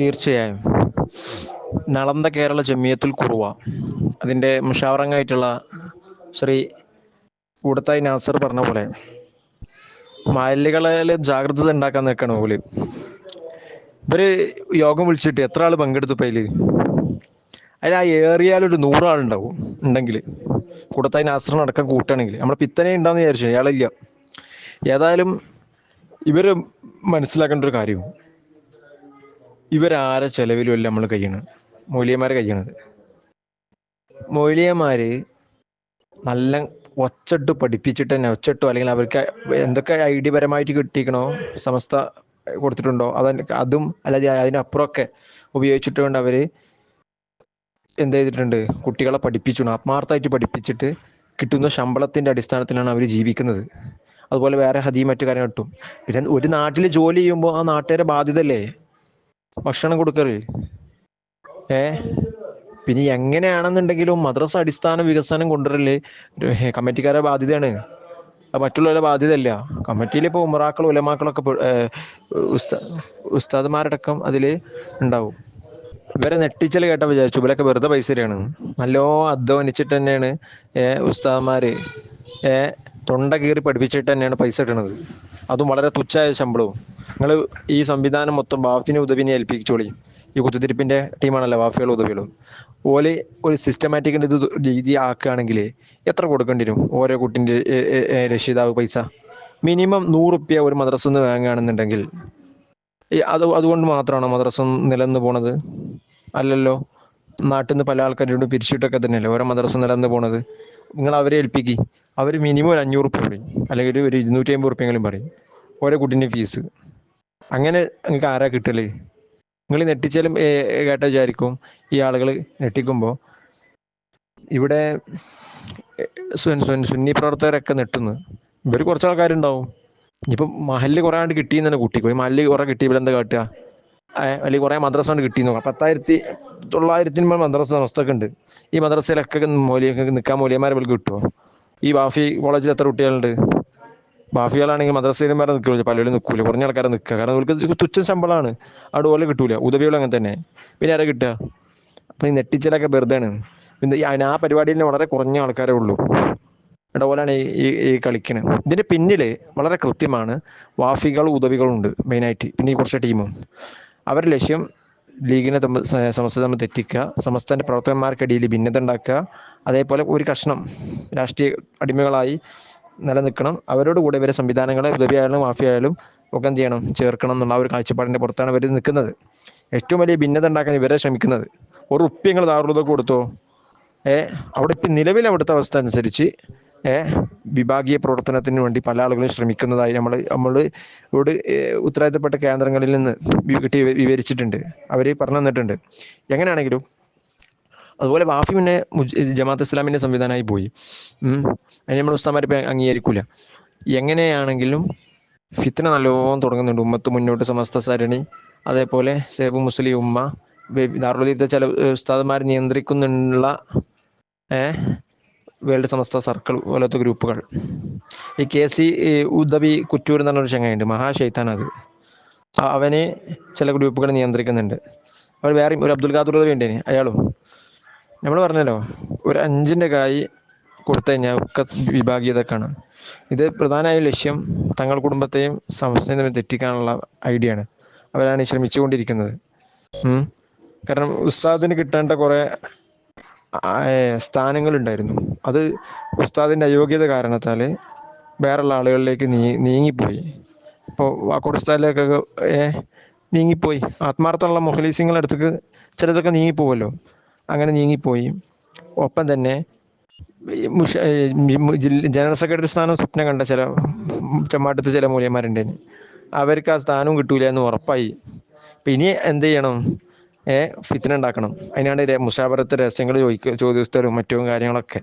തീർച്ചയായും. നളന്ദ കേരള ജമിയത്തുൽ കുറുവ അതിന്റെ മുഷാവറങ്ങായിട്ടുള്ള ശ്രീ കൂടത്തായി നാസർ പറഞ്ഞ പോലെ മഹല്ലുകളിൽ ജാഗ്രത ഉണ്ടാക്കാൻ നിൽക്കണം ഓൽ ഇവർ യോഗം വിളിച്ചിട്ട് എത്ര ആൾ പങ്കെടുത്തു അതിൽ? അതിൽ ആ ഏറിയാൽ ഒരു നൂറാളുണ്ടാവും ഉണ്ടെങ്കിൽ കൂടത്തായി നാസറിന് അടക്കം കൂട്ടുകയാണെങ്കിൽ നമ്മുടെ പിത്തനെ ഉണ്ടാന്ന് വിചാരിച്ചു അയാളില്ല ഏതായാലും ഇവർ മനസ്സിലാക്കേണ്ട ഒരു കാര്യം ഇവരാരെ ചെലവിലും അല്ല നമ്മൾ കഴിയണത്. മൗലിയന്മാരെ കഴിയണത്. മൗലിയന്മാര് നല്ല ഒച്ചട്ട് പഠിപ്പിച്ചിട്ട് തന്നെ ഒച്ചട്ടോ അല്ലെങ്കിൽ അവർക്ക് എന്തൊക്കെ ഐഡിയ പരമായിട്ട് കിട്ടിക്കണോ സമസ്ത കൊടുത്തിട്ടുണ്ടോ അത് അതും അല്ലാതെ അതിനപ്പുറമൊക്കെ ഉപയോഗിച്ചിട്ട് കൊണ്ട് അവർ എന്ത് ചെയ്തിട്ടുണ്ട് കുട്ടികളെ പഠിപ്പിച്ചു ആത്മാർത്ഥമായിട്ട് പഠിപ്പിച്ചിട്ട് കിട്ടുന്ന ശമ്പളത്തിന്റെ അടിസ്ഥാനത്തിലാണ് അവർ ജീവിക്കുന്നത്. അതുപോലെ വേറെ ഹതി മറ്റു കാര്യങ്ങൾ കിട്ടും. പിന്നെ ഒരു നാട്ടിൽ ജോലി ചെയ്യുമ്പോൾ ആ നാട്ടുകാരെ ബാധ്യതല്ലേ ഭക്ഷണം കൊടുക്കറ്? ഏ? പിന്നെ എങ്ങനെയാണെന്നുണ്ടെങ്കിലും മദ്രസ അടിസ്ഥാന വികസനം കൊണ്ടുവരൽ കമ്മിറ്റിക്കാരെ ബാധ്യതയാണ്. മറ്റുള്ളവരെ ബാധ്യതയല്ല. കമ്മിറ്റിയിൽ ഇപ്പോൾ ഉമറാക്കൾ ഉലമാക്കളൊക്കെ ഉസ്താ ഉസ്താദുമാരടക്കം അതിൽ ഉണ്ടാവും. ഇവരെ നെട്ടിച്ചൽ കേട്ട വിചാരിച്ചു. ഇവരൊക്കെ വെറുതെ പൈസയാണ് നല്ലോ അധ്വാനിച്ചിട്ട് തന്നെയാണ് ഉസ്താദ്മാര് തൊണ്ട കീറി പഠിപ്പിച്ചിട്ട് തന്നെയാണ് പൈസ ഇട്ടണത് അതും വളരെ തുച്ഛായ ശമ്പളവും. നിങ്ങൾ ഈ സംവിധാനം മൊത്തം വാഫിനെ ഉദവിനെ ഏൽപ്പിച്ചോളി. ഈ കുത്തിത്തിരിപ്പിന്റെ ടീമാണല്ലോ വാഫികളും ഉദവികളും. ഓലെ ഒരു സിസ്റ്റമാറ്റിക് ഇത് രീതി ആക്കുകയാണെങ്കിൽ എത്ര കൊടുക്കേണ്ടി വരും ഓരോ കുട്ടിന്റെ രക്ഷിതാവ് പൈസ? മിനിമം നൂറുപ്യ ഒരു മദ്രസ നിന്ന് വാങ്ങുകയാണെന്നുണ്ടെങ്കിൽ. അത് അതുകൊണ്ട് മാത്രമാണോ മദ്രസ നിലനിന്ന് പോണത്? അല്ലല്ലോ. നാട്ടിൽ നിന്ന് പല ആൾക്കാരോട് പിരിച്ചിട്ടൊക്കെ തന്നെയല്ലേ ഓരോ മദ്രസ നിലനിന്ന് പോണത്. നിങ്ങൾ അവരെ ഏൽപ്പിക്കി. അവർ മിനിമം ഒരു അഞ്ഞൂറ് റുപ്യ പറയും. അല്ലെങ്കിൽ ഒരു ഇരുന്നൂറ്റി അമ്പത് ഉറുപ്പ്യെങ്കിലും പറയും. ഓരോ കുട്ടീന്റെ ഫീസ്. അങ്ങനെ നിങ്ങൾക്ക് ആരാ കിട്ടൽ? നിങ്ങൾ നെട്ടിച്ചാലും കേട്ട വിചാരിക്കും ഈ ആളുകൾ നെട്ടിക്കുമ്പോൾ ഇവിടെ സുന്നി പ്രവർത്തകരൊക്കെ നെട്ടുന്നു ഇവർ കുറച്ച് ആൾക്കാരുണ്ടാവും. ഇനിയിപ്പം മഹല്ല് കുറേ ആണ്ട് കിട്ടിയെന്ന് തന്നെ കൂട്ടിക്കോ. ഈ മഹല്ല് കുറേ കിട്ടി ഇവിടെ എന്താ കാട്ടുക അല്ലെങ്കിൽ കുറേ മദ്രസ കൊണ്ട് കിട്ടി നോക്കാം പത്തായിരത്തി തൊള്ളായിരത്തിന് മേൽ മദ്രസ അവസ്ഥയൊക്കെ ഉണ്ട്. ഈ മദ്രസയിലൊക്കെ മൂലിയൊക്കെ നിൽക്കാൻ മൂലിയന്മാരെ വിളിക്ക് കിട്ടുമോ ഈ വാഫി കോളേജിൽ എത്ര കുട്ടികളുണ്ട്? ബാഫികളാണെങ്കിൽ മദ്രസയിലും വരെ നിൽക്കില്ല പലരും നിൽക്കൂല. കുറഞ്ഞ ആൾക്കാരെ നിൽക്കുക. കാരണം അവർക്ക് തുച്ഛ ശമ്പളമാണ്. അവിടെ പോലെ കിട്ടൂല. ഉദവികൾ അങ്ങനെ തന്നെ. പിന്നെ ആരാ കിട്ടുക? അപ്പം ഈ നെട്ടിച്ചലൊക്കെ വെറുതെയാണ്. പിന്നെ ആ പരിപാടിയിൽ വളരെ കുറഞ്ഞ ആൾക്കാരേ ഉള്ളൂ. ഇടപോലാണ് ഈ ഈ കളിക്കണത് ഇതിന്റെ പിന്നിൽ വളരെ കൃത്യമാണ് ഉദവികളും ഉണ്ട് മെയിനായിട്ട്. പിന്നെ ഈ കുറച്ച് ടീമും അവരുടെ ലക്ഷ്യം ലീഗിനെ തമ്മിൽ സമസ്ത തമ്മിൽ തെറ്റിക്കുക. സമസ്തന്റെ പ്രവർത്തകന്മാർക്കിടയിൽ ഭിന്നത ഉണ്ടാക്കുക. അതേപോലെ ഒരു കഷ്ണം രാഷ്ട്രീയ അടിമകളായി നിലനിൽക്കണം. അവരോട് കൂടെ ഇവരെ സംവിധാനങ്ങളെ ഉദവിയായാലും മാഫിയായാലും ഒക്കെ എന്ത് ചെയ്യണം? ചേർക്കണം എന്നുള്ള ഒരു കാഴ്ചപ്പാടിന്റെ പുറത്താണ് ഇവർ നിൽക്കുന്നത്. ഏറ്റവും വലിയ ഭിന്നത ഉണ്ടാക്കാൻ ഇവരെ ശ്രമിക്കുന്നത്. ഒരു ഉപ്പ്യങ്ങൾ ദാറുള്ളത് കൊടുത്തോ? ഏ അവിടെ ഇപ്പം നിലവിൽ അവിടുത്തെ അവസ്ഥ അനുസരിച്ച് ഏഹ് വിഭാഗീയ പ്രവർത്തനത്തിന് വേണ്ടി പല ആളുകളും ശ്രമിക്കുന്നതായി നമ്മൾ നമ്മൾ ഇവിടെ ഉത്തരവാദിത്തപ്പെട്ട കേന്ദ്രങ്ങളിൽ നിന്ന് കിട്ടി വിവരിച്ചിട്ടുണ്ട്. അവർ പറഞ്ഞു തന്നിട്ടുണ്ട്. എങ്ങനെയാണെങ്കിലും അതുപോലെ വാഫി പിന്നെ ജമാഅത്ത് ഇസ്ലാമിന്റെ സംവിധാനമായി പോയി. അതിന് നമ്മൾ ഉസ്താമാർ അംഗീകരിക്കൂല. എങ്ങനെയാണെങ്കിലും ഫിത്തന നല്ലോണം തുടങ്ങുന്നുണ്ട്. ഉമ്മത്ത് മുന്നോട്ട് സമസ്ത സരണി അതേപോലെ സേബു മുസ്ലിം ഉമ്മ ദാറുലീത്തെ ചില ഉസ്താദന്മാർ നിയന്ത്രിക്കുന്നുള്ള വേൾഡ് സമസ്ത സർക്കിൾ പോലത്തെ ഗ്രൂപ്പുകൾ. ഈ കെ സി ഉദവി കുറ്റൂർ എന്ന് പറഞ്ഞൊരു ചങ്ങയുണ്ട്. മഹാശൈത്താൻ അത്. അവന് ചില ഗ്രൂപ്പുകൾ നിയന്ത്രിക്കുന്നുണ്ട്. അവർ വേറെ ഒരു അബ്ദുൽ ഖാദുർ ഉദവി ഉണ്ടേന് അയാളും. നമ്മൾ പറഞ്ഞല്ലോ ഒരു അഞ്ചിന്റെ കായ് കൊടുത്തു കഴിഞ്ഞാൽ ഒക്കെ വിഭാഗീയതക്കാണ്. ഇത് പ്രധാനമായും ലക്ഷ്യം തങ്ങൾ കുടുംബത്തെയും സംസ്ഥയും തെറ്റിക്കാനുള്ള ഐഡിയ ആണ് അവരാണ് ശ്രമിച്ചുകൊണ്ടിരിക്കുന്നത്. കാരണം ഉസ്താദിന് കിട്ടേണ്ട കുറേ സ്ഥാനങ്ങളുണ്ടായിരുന്നു. അത് ഉസ്താദിന്റെ അയോഗ്യത കാരണത്താൽ വേറുള്ള ആളുകളിലേക്ക് നീ നീങ്ങിപ്പോയി. ഇപ്പോൾ വാക്കോട് ഉസ്താദിലേക്കൊക്കെ നീങ്ങിപ്പോയി. ആത്മാർത്ഥമുള്ള മുഖലീസിങ്ങളുടെ അടുത്തേക്ക് ചിലതൊക്കെ നീങ്ങിപ്പോവല്ലോ. അങ്ങനെ നീങ്ങിപ്പോയി. ഒപ്പം തന്നെ ജനറൽ സെക്രട്ടറി സ്ഥാനം സ്വപ്നം കണ്ട ചില ചെമ്മാട്ടത്ത് ചില മൂല്യന്മാരുണ്ട്. അവർക്ക് ആ സ്ഥാനവും കിട്ടൂല എന്ന് ഉറപ്പായി. അപ്പം ഇനി എന്ത് ചെയ്യണം? ഏഹ് ഫിത്തിന ഉണ്ടാക്കണം. അതിനാണ് മുഷാബറത്തെ രഹസ്യങ്ങൾ ചോദിക്കുക ചോദ്യോത്തരവും മറ്റും കാര്യങ്ങളൊക്കെ.